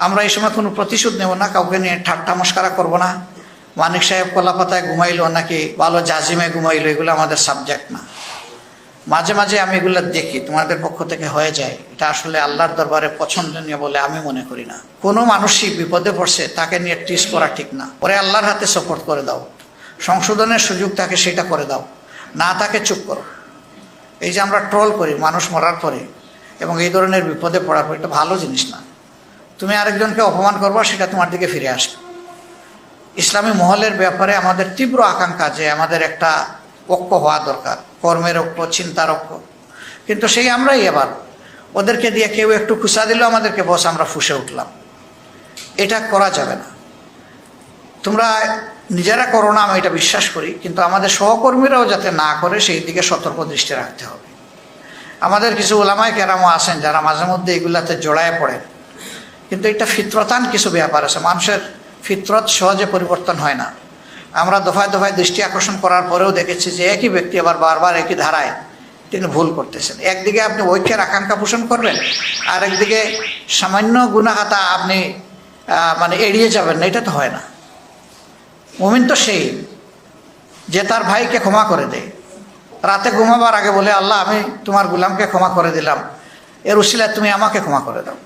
আমরা এই সময় কোনো প্রতিশোধ নেব না, কাউকে নিয়ে ঠাট্টা মস্কারা করব না। মানিক সাহেব কলাপাতায় ঘুমাইলো, নাকি ভালো জাজিমে ঘুমাইলো, এগুলো আমাদের সাবজেক্ট না। মাঝে মাঝে আমি এগুলো দেখি, তোমাদের পক্ষ থেকে হয়ে যায়। এটা আসলে আল্লাহর দরবারে পছন্দনীয় বলে আমি মনে করি না। কোনো মানুষই বিপদে পড়ছে, তাকে নিয়ে টিস করা ঠিক না। পরে আল্লাহর হাতে সাপোর্ট করে দাও। সংশোধনের সুযোগ তাকে সেটা করে দাও। না, তাকে চুপ করো। এই যে আমরা ট্রল করি, মানুষ মরার পরে, এবং এই ধরনের বিপদে পড়ার পর, এটা ভালো জিনিস না। তুমি আরেকজনকে অপমান করব, সেটা তোমার দিকে ফিরে আসবে। ইসলামী মহলের ব্যাপারে আমাদের তীব্র আকাঙ্ক্ষা যে আমাদের একটা ঐক্য হওয়া দরকার, কর্মের ঐক্য, চিন্তার ঐক্য। কিন্তু সেই আমরাই এবার। ওদেরকে দিয়ে কেউ একটু খুশা দিল আমাদেরকে, বস, আমরা ফুসে উঠলাম। এটা করা যাবে না। তোমরা নিজেরা করো না, আমি এটা বিশ্বাস করি, কিন্তু আমাদের সহকর্মীরাও যাতে না করে, সেই দিকে সতর্ক দৃষ্টি রাখতে হবে। আমাদের কিছু ওলামায় কেরামও আছেন যারা মাঝে মধ্যে এগুলাতে জড়ায় পড়েন। কিন্তু এটা ফিত্রতান কিছু ব্যাপার আছে। মানুষের ফিতরত সহজে পরিবর্তন হয় না। আমরা দফায় দফায় দৃষ্টি আকর্ষণ করার পরেও দেখেছি যে একই ব্যক্তি আবার বারবার একই ধারায় তিনি ভুল করতেছেন। একদিকে আপনি ঐক্যের আকাঙ্ক্ষা পোষণ করবেন আর একদিকে সামান্য গুণাহাতা আপনি মানে এড়িয়ে যাবেন এটা তো হয় না। মুমিন তো সেই যে তার ভাইকে ক্ষমা করে দেয়। রাতে ঘুমাবার আগে বলে, আল্লাহ, আমি তোমার গুলামকে ক্ষমা করে দিলাম। এর উসিলায় তুমি আমাকে ক্ষমা করে দাও।